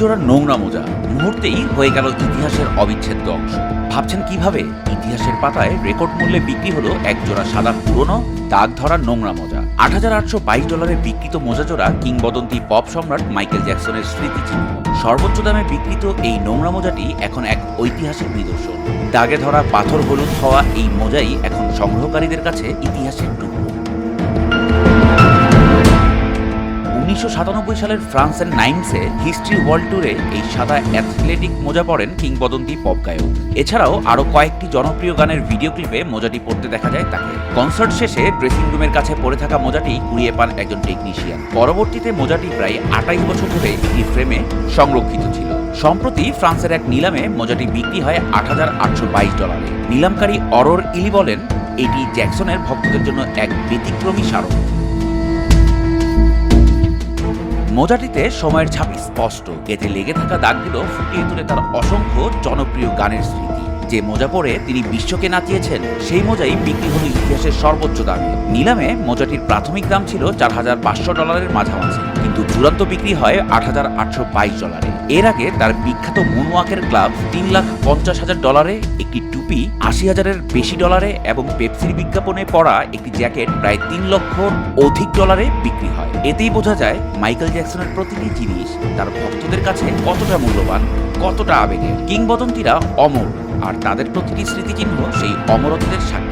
একজোড়া নোংরা মোজা। মুহূর্তেই হয়ে গেল ইতিহাসের অবিচ্ছেদ্য অংশ। ভাবছেন কীভাবে? ইতিহাসের পাতায় রেকর্ড মূল্যে বিক্রি হলো একজোড়া সাদা পুরনো দাগ ধরা নোংরা মোজা। আট হাজার আটশো বাইশ ডলারে বিক্রিত মোজাজোড়া কিংবদন্তি পপ সম্রাট মাইকেল জ্যাকসনের স্মৃতিচিহ্ন। সর্বোচ্চ দামে বিক্রিত এই নোংরা মোজাটি এখন এক ঐতিহাসিক নিদর্শন। দাগে ধরা পাথর হলুদ হওয়া এই মোজাই এখন সংগ্রহকারীদের কাছে ইতিহাসের টুকরো। উনিশশো সাতানব্বই সালের ফ্রান্সের নাইমসে হিস্ট্রি ওয়ার্ল্ড ট্যুরে এই সাদা অ্যাথলেটিক মোজা পরেন কিংবদন্তি পপ গায়ক। এছাড়াও আরও কয়েকটি জনপ্রিয় গানের ভিডিও ক্লিপে মোজাটি পরতে দেখা যায় তাকে। কনসার্ট শেষে ড্রেসিং রুমের কাছে পড়ে থাকা মোজাটি কুড়িয়ে পান একজন টেকনিশিয়ান। পরবর্তীতে মোজাটি প্রায় আটাইশ বছর ধরে একটি ফ্রেমে সংরক্ষিত ছিল। সম্প্রতি ফ্রান্সের এক নিলামে মোজাটি বিক্রি হয় আট হাজার আটশো বাইশ ডলারে। নিলামকারী অরোর ইলি বলেন, এটি জ্যাকসনের ভক্তদের জন্য এক ব্যতিক্রমী স্মারক। মোজাটিতে সময়ের ছাপ স্পষ্ট। এতে লেগে থাকা দাগগুলো ফুটিয়ে তুলে তার অসংখ্য জনপ্রিয় গানের স্মৃতি। যে মোজা পরে তিনি বিশ্বকে নাচিয়েছেন, সেই মোজাই বিক্রি হল ইতিহাসের সর্বোচ্চ দামে। নিলামে মোজাটির প্রাথমিক দাম ছিল চার হাজার পাঁচশো ডলারের মাঝামাঝি। কিন্তু চূড়ান্ত বিক্রি হয় আট হাজার আটশো বাইশ ডলারে। এর আগে তার বিখ্যাত মুনওয়াকের ক্লাব তিন লাখ পঞ্চাশ হাজার ডলারে একটি টুপি আশি হাজারের বেশি ডলারে এবং পেপসির বিজ্ঞাপনে পড়া একটি জ্যাকেট প্রায় তিন লক্ষ অধিক ডলারে বিক্রি হয়। এতেই বোঝা যায় মাইকেল জ্যাকসনের প্রতিটি জিনিস তার ভক্তদের কাছে কতটা মূল্যবান, কতটা আবেগের। কিংবদন্তিরা অমর, আর তাদের প্রতিটি স্মৃতিচিহ্ন সেই অমরত্বের সাক্ষী।